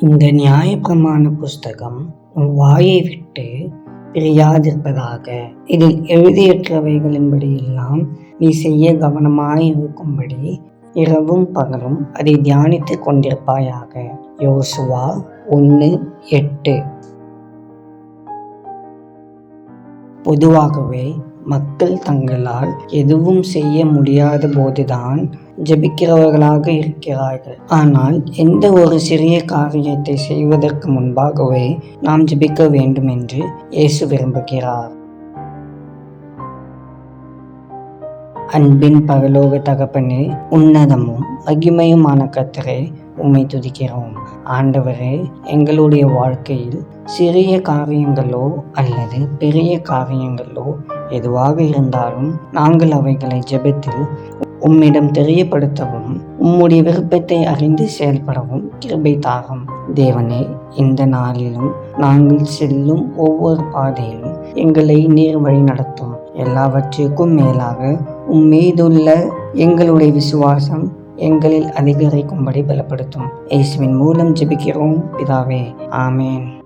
இந்த நியாயப்பிரமாண புஸ்தகம் உன் வாயை விட்டு பிரியாதிருப்பதாக. இதில் எழுதியற்றவைகளின்படியெல்லாம் நீ செய்ய கவனமாய் இருக்கும்படி இரவும் பகலும் அதை தியானித்துக் கொண்டிருப்பாயாக. யோசுவா ஒன்று எட்டு. பொதுவாகவே மக்கள் தங்களால் எதுவும் செய்ய முடியாத போதுதான் ஜெபிக்கிறவர்களாக இருக்கிறார்கள். ஆனால் எந்த ஒரு சிறிய காரியத்தை செய்வதற்கு முன்பாகவே நாம் ஜெபிக்க வேண்டும் என்று இயேசு விரும்புகிறார். அன்பின் பரலோக தகப்பனே உன்னதமும் மகிமையுமான கத்தரே உண்மை துதிக்கிறோம். ஆண்டவரே எங்களுடைய வாழ்க்கையில் சிறிய காரியங்களோ அல்லது பெரிய காரியங்களோ எதுவாக இருந்தாலும் நாங்கள் அவைகளை ஜெபத்தில் உம்மிடம் தெரியப்படுத்தவும் உம்முடைய விருப்பத்தை அறிந்து செயல்படவும் கிருபை தாகும் தேவனே இந்த நாளிலும் நாங்கள் செல்லும் ஒவ்வொரு பாதையிலும் எங்களை நீர் வழி நடத்தும். எல்லாவற்றிற்கும் மேலாக உம் மீதுள்ள எங்களுடைய விசுவாசம் எங்களில் அதிகரிக்கும்படி பலப்படுத்தும். இயேசுவின் மூலம் ஜெபிக்கிறோம் பிதாவே. ஆமேன்.